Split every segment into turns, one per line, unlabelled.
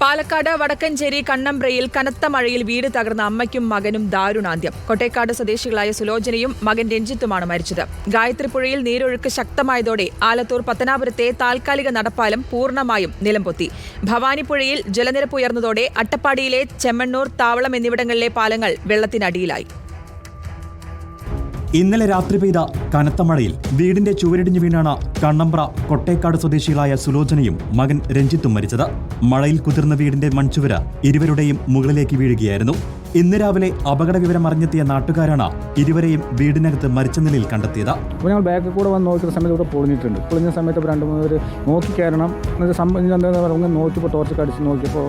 പാലക്കാട് വടക്കഞ്ചേരി കണ്ണമ്പ്രയിൽ കനത്ത മഴയിൽ വീട് തകർന്ന അമ്മയ്ക്കും മകനും ദാരുണാന്ത്യം. കൊട്ടേക്കാട് സ്വദേശികളായ സുലോചനയും മകൻ രഞ്ജിത്തുമാണ് മരിച്ചത്. ഗായത്രിപ്പുഴയിൽ നീരൊഴുക്ക് ശക്തമായതോടെ ആലത്തൂർ പത്തനാപുരത്തെ താൽക്കാലിക നടപ്പാലം പൂർണമായും നിലംപൊത്തി. ഭവാനിപ്പുഴയിൽ ജലനിരപ്പ് ഉയർന്നതോടെ അട്ടപ്പാടിയിലെ ചെമ്മണ്ണൂർ താവളം എന്നിവിടങ്ങളിലെ പാലങ്ങൾ വെള്ളത്തിനടിയിലായി.
ഇന്നലെ രാത്രി പെയ്ത കനത്ത മഴയിൽ വീടിന്റെ ചുവരിടിഞ്ഞു വീണാണ് കണ്ണമ്പ്ര കൊട്ടേക്കാട് സ്വദേശികളായ സുലോചനയും മകൻ രഞ്ജിത്തും മരിച്ചത്. മഴയിൽ കുതിർന്ന വീടിന്റെ മൺചുവര ഇരുവരുടെയും മുകളിലേക്ക് വീഴുകയായിരുന്നു. ഇന്ന് രാവിലെ അപകട വിവരം അറിഞ്ഞെത്തിയ നാട്ടുകാരാണ് ഇരുവരെയും വീടിനകത്ത് മരിച്ച നിലയിൽ കണ്ടെത്തിയത്.
അപ്പോൾ ഞങ്ങൾ ബാക്കിൽ കൂടെ വന്ന് നോക്കുന്ന സമയത്ത് ഇവിടെ പൊളിഞ്ഞിട്ടുണ്ട്. പൊളിഞ്ഞ സമയത്ത് രണ്ട് മൂന്ന് പേര് നോക്കി കയറണം. എന്നിട്ട് നോക്കിയപ്പോൾ ടോർച്ച് കടിച്ച് നോക്കിയപ്പോൾ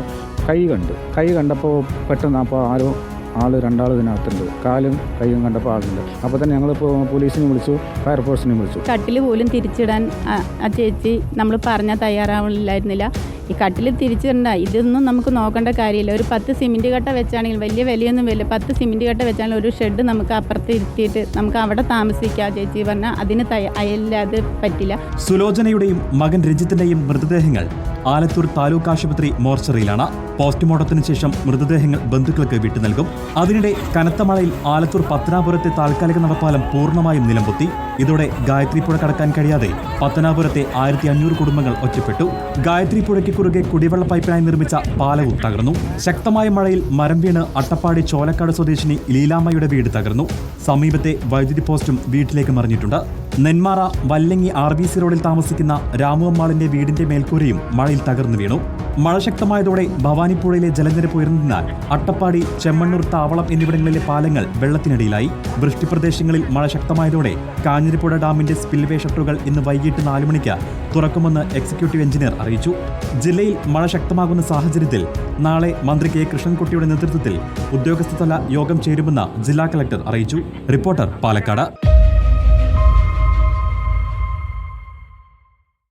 കൈ കണ്ട്. കൈ കണ്ടപ്പോൾ പെട്ടെന്ന് അപ്പോൾ ആരോ ആൾ രണ്ടാൾ ഇതിനകത്തുണ്ട്. കാലും കൈയും കണ്ടപ്പോൾ ആളുണ്ട്. അപ്പോൾ തന്നെ ഞങ്ങൾ പോലീസിനെ വിളിച്ചു ഫയർഫോഴ്സിനെ വിളിച്ചു.
കട്ടിൽ പോലും തിരിച്ചിടാൻ ആ- ചേച്ചി നമ്മൾ പറഞ്ഞാൽ തയ്യാറാവില്ലായിരുന്നില്ല ഈ കട്ടിൽ തിരിച്ചിടണ്ട ഇതൊന്നും നമുക്ക് നോക്കേണ്ട കാര്യമില്ല. ഒരു പത്ത് സിമെന്റ് കട്ട വെച്ചാണെങ്കിൽ വലിയ വിലയൊന്നും വരില്ല. പത്ത് സിമെന്റ് കട്ട വെച്ചാണെങ്കിൽ ഒരു ഷെഡ് നമുക്ക് അപ്പുറത്ത് ഇരുത്തിയിട്ട് നമുക്ക് അവിടെ താമസിക്കാം ചേച്ചി പറഞ്ഞാൽ അതിന് അയല്ലാതെ പറ്റില്ല.
സുലോചനയുടെയും മകൻ രഞ്ജിത്തിന്റെയും മൃതദേഹങ്ങൾ ആലത്തൂർ താലൂക്ക് ആശുപത്രി മോർച്ചറിയിലാണ് പോസ്റ്റ്മോർട്ടത്തിന് ശേഷം മൃതദേഹങ്ങൾ ബന്ധുക്കൾക്ക് വിട്ടു നൽകും. അതിനിടെ കനത്ത മഴയിൽ ആലത്തൂർ പത്തനാപുരത്തെ താൽക്കാലിക നടപ്പാലം പൂർണമായും നിലംപൊത്തി. ഇതോടെ ഗായത്രി പുഴ കടക്കാൻ കഴിയാതെ പത്തനാപുരത്തെ ആയിരത്തി അഞ്ഞൂറ് കുടുംബങ്ങൾ ഒറ്റപ്പെട്ടു. ഗായത്രി പുഴയ്ക്ക് കുറുകെ കുടിവെള്ള പൈപ്പിനായി നിർമ്മിച്ച പാലവും തകർന്നു. ശക്തമായ മഴയിൽ മരം വീണ് അട്ടപ്പാടി ചോലക്കാട് സ്വദേശിനി ലീലാമ്മയുടെ വീട് തകർന്നു. സമീപത്തെ വൈദ്യുതി പോസ്റ്റും വീട്ടിലേക്ക് മറിഞ്ഞിട്ടുണ്ട്. Nenmara Vallangi R B C റോഡിൽ താമസിക്കുന്ന രാമു അമ്മാളിന്റെ വീടിന്റെ മേൽക്കൂരയും മഴയിൽ തകർന്നു വീണു. മഴ ശക്തമായതോടെ ഭവാനിപ്പുഴയിലെ ജലനിരപ്പ് ഉയർന്നതിനാൽ അട്ടപ്പാടി ചെമ്മണ്ണൂർ താവളം എന്നിവിടങ്ങളിലെ പാലങ്ങൾ വെള്ളത്തിനടിയിലായി. വൃഷ്ടിപ്രദേശങ്ങളിൽ മഴ ശക്തമായതോടെ കാഞ്ഞിരപ്പുഴ ഡാമിന്റെ സ്പിൽവേ ഷട്ടറുകൾ ഇന്ന് വൈകിട്ട് നാല് മണിക്ക് തുറക്കുമെന്ന് എക്സിക്യൂട്ടീവ് എഞ്ചിനീയർ അറിയിച്ചു. ജില്ലയിൽ മഴ ശക്തമാകുന്ന സാഹചര്യത്തിൽ നാളെ മന്ത്രി കെ. കൃഷ്ണൻകുട്ടിയുടെ നേതൃത്വത്തിൽ ഉദ്യോഗസ്ഥതല യോഗം ചേരുമെന്ന് ജില്ലാ കളക്ടർ അറിയിച്ചു. റിപ്പോർട്ടർ പാലക്കാട്.